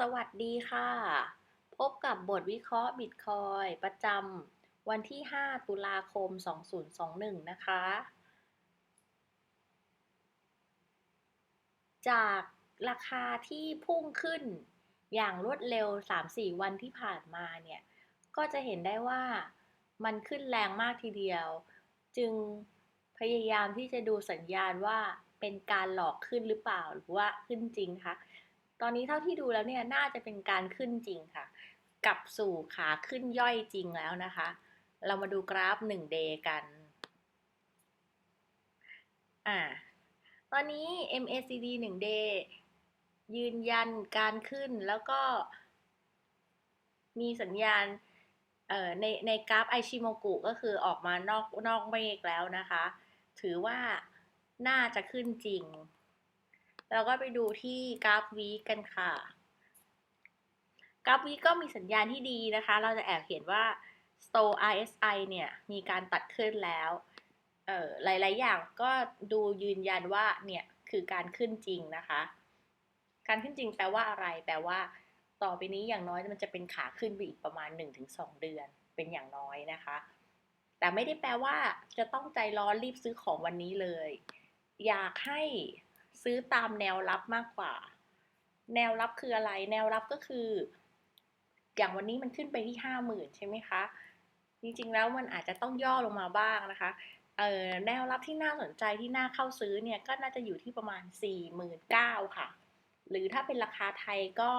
สวัสดีค่ะ พบกับบทวิเคราะห์บิตคอยประจำวันที่ 5 ตุลาคม 2021 นะคะ จากราคาที่พุ่งขึ้นอย่างรวดเร็ว 3-4 วันที่ผ่านมาเนี่ย ก็จะเห็นได้ว่ามันขึ้นแรงมากทีเดียว จึงพยายามที่จะดูสัญญาณว่าเป็นการหลอกขึ้นหรือเปล่าหรือว่าขึ้นจริงคะ ตอนนี้เท่าที่ดูแล้วเนี่ยน่าจะเป็นการขึ้นจริงค่ะ กลับสู่ขาขึ้นย่อยจริงแล้วนะคะ เรามาดูกราฟ 1 day กัน อ่า ตอนนี้ MACD 1 day ยืนยันการขึ้นแล้วก็ มีสัญญาณในในกราฟไอชิโมกุก็คือออกมานอกนอกเมฆแล้วนะคะ ถือว่าน่าจะขึ้นจริง เราก็ไปดูที่กราฟวีกันค่ะ กราฟวีก็มีสัญญาณที่ดีนะคะ เราจะแอบเห็นว่า s t o RSI เนี่ยมีการตัดขึ้นแล้วเอ่อหลาย ๆ อย่างก็ดูยืนยันว่าเนี่ยคือการขึ้นจริงนะคะ การขึ้นจริงแปลว่าอะไรแปลว่าต่อไปนี้อย่างน้อยมันจะเป็นขาขึ้นไปอีกประมาณ 1-2 เดือนเป็นอย่างน้อยนะคะ แต่ไม่ได้แปลว่าจะต้องใจร้อนรีบซื้อของวันนี้เลย อยากให้ ซื้อตามแนวรับมากกว่า แนวรับคืออะไร แนวรับก็คือ อย่างวันนี้มันขึ้นไปที่ห้าหมื่นใช่ไหมคะ จริงๆแล้วมันอาจจะต้องย่อลงมาบ้างนะคะเออแนวรับที่น่าสนใจที่น่าเข้าซื้อเนี่ยก็น่าจะอยู่ที่ประมาณ 4 9 0 0 0ค่ะ หรือถ้าเป็นราคาไทยก็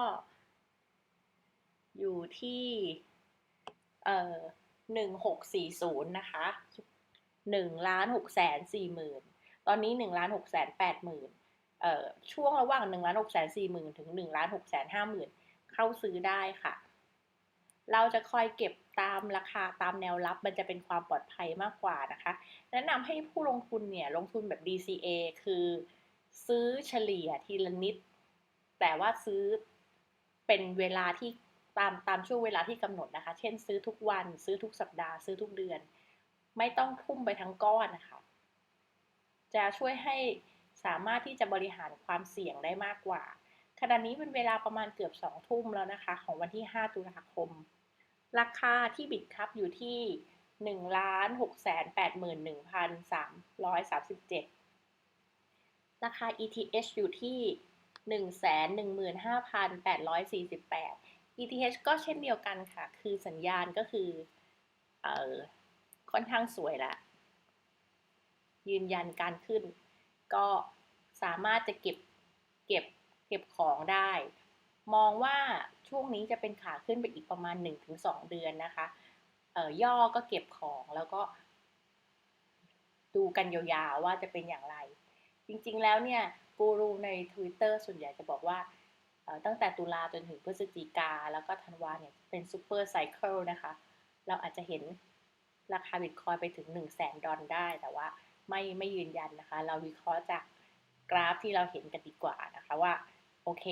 อยู่ที่เอ่อหนึ่งหกสี่ศูนย์นะคะหนึ่งล้านหกแสนสี่หมื่นตอนนี้หนึ่งล้านหกแสนแปดหมื่น ช่วงระหว่าง1ล้าน6แสน4หมื่นถึง1ล้าน6แสน5หมื่นเข้าซื้อได้ค่ะ เราจะคอยเก็บตามราคาตามแนวรับ มันจะเป็นความปลอดภัยมากกว่านะคะ แนะนำให้ผู้ลงทุนเนี่ยลงทุนแบบ DCA คือซื้อเฉลี่ยทีละนิด แต่ว่าซื้อเป็นเวลาที่ตามตามช่วงเวลาที่กำหนดนะคะ เช่น ซื้อทุกวัน ซื้อทุกสัปดาห์ ซื้อทุกเดือน ไม่ต้องทุ่มไปทั้งก้อนนะคะ จะช่วยให้ สามารถที่จะบริหารความเสี่ยงได้มากกว่า ขณะนี้เป็นเวลาประมาณเกือบ 2 ทุ่มแล้วนะคะ ของวันที่ 5 ตุลาคม ราคาที่บิตครับอยู่ที่1ล้าน6 8 1 3 3 7 ราคา ETH อยู่ที่ 115,848 ETH ก็เช่นเดียวกันค่ะ คือสัญญาณก็คือเออค่อนข้างสวยละยืนยันการขึ้น ก็สามารถจะเก็บเก็บเก็บของได้ มองว่าช่วงนี้จะเป็นขาขึ้นไปอีกประมาณ 1-2 เดือนนะคะเอ่อย่อก็เก็บของแล้วก็ ดูกันยาวๆว่าจะเป็นอย่างไร จริงๆแล้วเนี่ยกูรูใน Twitter ส่วนใหญ่จะบอกว่าตั้งแต่ตุลาจนถึงพฤศจิกาแล้วก็ธันวาเนี่ยเป็นซูเปอร์ไซเคิลนะคะ เราอาจจะเห็นราคาบิตคอยไปถึง 1 0 0 0 0แสนดอลได้แต่ว่า ไม่ไม่ยืนยันนะคะ เราวิเคราะห์จากกราฟที่เราเห็นกันดีกว่านะคะว่าโอเค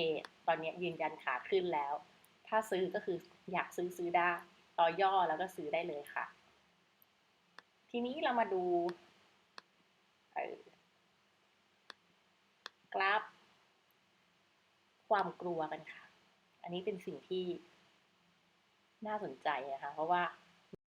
ตอนนี้ยืนยันขาขึ้นแล้ว ถ้าซื้อก็คืออยากซื้อซื้อได้ต่อย่อแล้วก็ซื้อได้เลยค่ะ ทีนี้เรามาดูกราฟ ความกลัวกันค่ะ อันนี้เป็นสิ่งที่น่าสนใจนะคะ เพราะว่า